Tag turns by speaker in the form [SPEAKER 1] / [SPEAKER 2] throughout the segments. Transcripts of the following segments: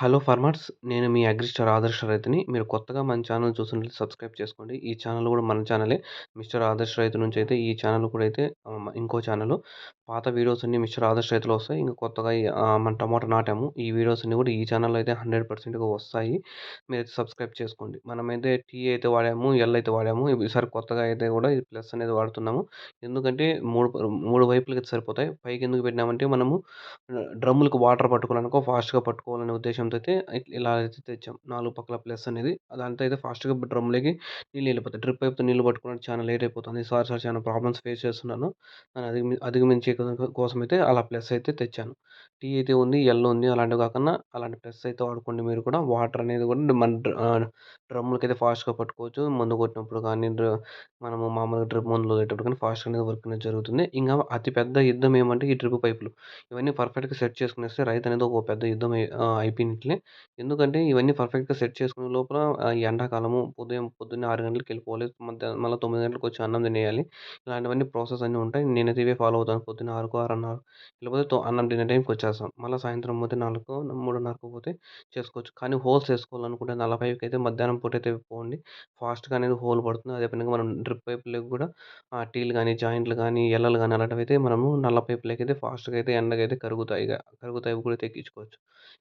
[SPEAKER 1] Hello farmers నేను మీ అగ్రిస్టార్ ఆదర్శ రైతుని. మీరు కొత్తగా మన ఛానల్ చూస్తున్నట్లయితే సబ్స్క్రైబ్ చేసుకోండి. ఈ ఛానల్ కూడా మన ఛానలే. మిస్టర్ ఆదర్శ రైతు నుంచి అయితే ఈ ఛానల్ కూడా అయితే ఇంకో ఛానల్. పాత వీడియోస్ అన్ని మిస్టర్ ఆదర్శ రైతులో వస్తాయి. ఇంకా కొత్తగా మన టమాటో నాటాము. ఈ వీడియోస్ అన్ని కూడా ఈ ఛానల్లో అయితే హండ్రెడ్ పర్సెంట్గా వస్తాయి. మీరు అయితే సబ్స్క్రైబ్ చేసుకోండి. మనమైతే టీ అయితే వాడాము ఎల్ అయితే వాడాము ఈసారి కొత్తగా అయితే కూడా ఈ ప్లస్ అనేది వాడుతున్నాము. ఎందుకంటే మూడు మూడు వైపులకి సరిపోతాయి. పైకి ఎందుకు పెట్టినామంటే మనము డ్రమ్ములకు వాటర్ పట్టుకోవాలనుకో ఫాస్ట్గా పట్టుకోవాలనే ఉద్దేశంతో అయితే ఇలా అయితే తెచ్చాం. నాలుగు పక్కల ప్లస్ అనేది. దాంతో అయితే ఫాస్ట్గా డ్రమ్లకి నీళ్ళు వెళ్ళిపోతాయి. డ్రిప్ పైప్తో నీళ్ళు పట్టుకోవడానికి చాలా లేట్ అయిపోతుంది. సార్ సార్ చాలా ప్రాబ్లమ్స్ ఫేస్ చేస్తున్నాను. అధిగమి అధిగమించే కోసం అయితే అలా ప్లస్ అయితే తెచ్చాను. టీ అయితే ఉంది ఎల్ ఉంది అలాంటివి కాకుండా అలాంటి ప్లస్ అయితే వాడుకోండి మీరు కూడా. వాటర్ అనేది కూడా మన డ్రమ్ములకి అయితే ఫాస్ట్గా పట్టుకోవచ్చు. మందు కొట్టినప్పుడు కానీ మనము మామూలుగా డ్రిప్ మందులు వదిలేటప్పుడు కానీ ఫాస్ట్గా అనేది వర్క్ అనేది జరుగుతుంది. ఇంకా అతిపెద్ద యుద్ధం ఏమంటే ఈ డ్రిప్ పైపులు. ఇవన్నీ పర్ఫెక్ట్గా సెట్ చేసుకునేస్తే రైతు అనేది ఒక పెద్ద యుద్ధం అయిపోయినట్లే. ఎందుకంటే ఇవన్నీ పర్ఫెక్ట్గా సెట్ చేసుకునే లోపల ఈ ఎండాకాలము ఉదయం పొద్దున్నే ఆరు గంటలకు వెళ్ళిపోవాలి. మధ్యాహ్నం మళ్ళీ తొమ్మిది గంటలకు వచ్చి అన్నం తినేయాలి. ఇలాంటివన్నీ ప్రాసెస్ అన్నీ ఉంటాయి. నేనైతే ఇవే ఫాలో అవుతాను. పొద్దున్న ఆరుకు ఆరున్నర లేకపోతే అన్నం తినే టైంకి వచ్చేస్తాం మళ్ళీ సాయంత్రం పోతే నాలుగు మూడున్నరకు పోతే చేసుకోవచ్చు. కానీ హోల్స్ వేసుకోవాలనుకుంటే నలభైకి అయితే మధ్యాహ్నం పూట అయితే పోండి. ఫాస్ట్గా అనేది హోల్ పడుతుంది. అదే పనిగా మనం డ్రిప్ పైపులకు కూడా టీలు కానీ జాయింట్లు కానీ ఎల్లలు కానీ అలాంటివి అయితే మనము నల్ల పైపులకి అయితే ఫాస్ట్గా అయితే ఎండకైతే కరుగుతాయి కరుగుతాయి కూడా తెగించుకోవచ్చు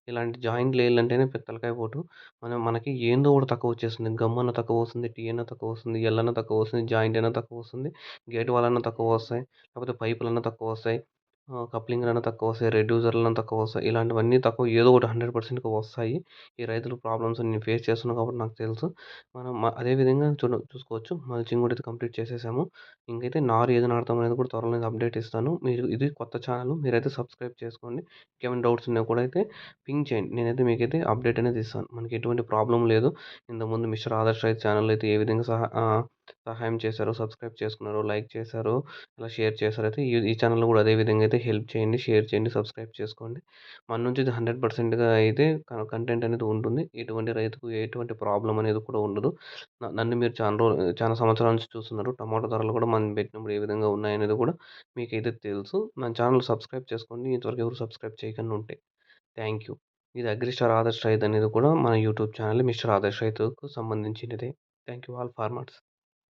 [SPEAKER 1] ఇలాంటి జాయింట్లు వేయాలంటేనే పెద్ద తలకాయ పోటు. మనం మనకి ఏందో కూడా తక్కువ వచ్చేస్తుంది. గమ్ అన్న తక్కువ వస్తుంది టీ అన్న తక్కువ వస్తుంది ఎల్ అన్న తక్కువ వస్తుంది జాయింట్ అయినా తక్కువ వస్తుంది గేట్ వాల్ అన్న తక్కువ వస్తాయి లేకపోతే పైపులు అన్న తక్కువ వస్తాయి. కప్లింగ్ అన్న తక్కువ వస్తాయి రెడ్యూసర్లు తక్కువ వస్తాయి ఇలాంటివన్నీ తక్కువ ఏదో ఒకటి హండ్రెడ్ పర్సెంట్గా వస్తాయి. ఈ రైతుల ప్రాబ్లమ్స్ నేను ఫేస్ చేస్తున్నాను కాబట్టి నాకు తెలుసు. మనం అదేవిధంగా చూడ చూసుకోవచ్చు. మల్చింగ్ కూడా అయితే కంప్లీట్ చేసేసాము. ఇంకైతే నారు ఏది నాటుతాం అనేది కూడా త్వరలో అప్డేట్ ఇస్తాను. మీరు ఇది కొత్త ఛానల్ మీరైతే సబ్స్క్రైబ్ చేసుకోండి. ఇంకేమైనా డౌట్స్ ఉన్నా కూడా అయితే పింక్ చేయండి. నేనైతే మీకైతే అప్డేట్ అనేది ఇస్తాను. మనకి ఎటువంటి ప్రాబ్లం లేదు. ఇంతకుముందు మిస్టర్ ఆదర్శ్ రైతు ఛానల్ అయితే ఏ విధంగా సహా సహాయం చేశారో సబ్స్క్రైబ్ చేసుకున్నారో లైక్ చేశారో ఇలా షేర్ చేశారో. అయితే ఈ ఛానల్ కూడా అదే విధంగా అయితే హెల్ప్ చేయండి షేర్ చేయండి సబ్స్క్రైబ్ చేసుకోండి. మన నుంచి ఇది హండ్రెడ్ పర్సెంట్గా అయితే కంటెంట్ అనేది ఉంటుంది. ఎటువంటి రైతుకు ఎటువంటి ప్రాబ్లం అనేది కూడా ఉండదు. నన్ను మీరు చాలా రోజు చాలా సంవత్సరాల నుంచి చూస్తున్నారు. టమాటో ధరలు కూడా మనం పెట్టినప్పుడు ఏ విధంగా ఉన్నాయనేది కూడా మీకైతే తెలుసు. మన ఛానల్ సబ్స్క్రైబ్ చేసుకోండి. ఇంతవరకు ఎవరు సబ్స్క్రైబ్ చేయకుండా ఉంటే. Thank you. ఇది అగ్రిస్టార్ ఆదర్శ్ రైతు అనేది కూడా మన యూట్యూబ్ ఛానల్ మిస్టర్ ఆదర్శ్ రైతుకు సంబంధించినదే. Thank you all farmers.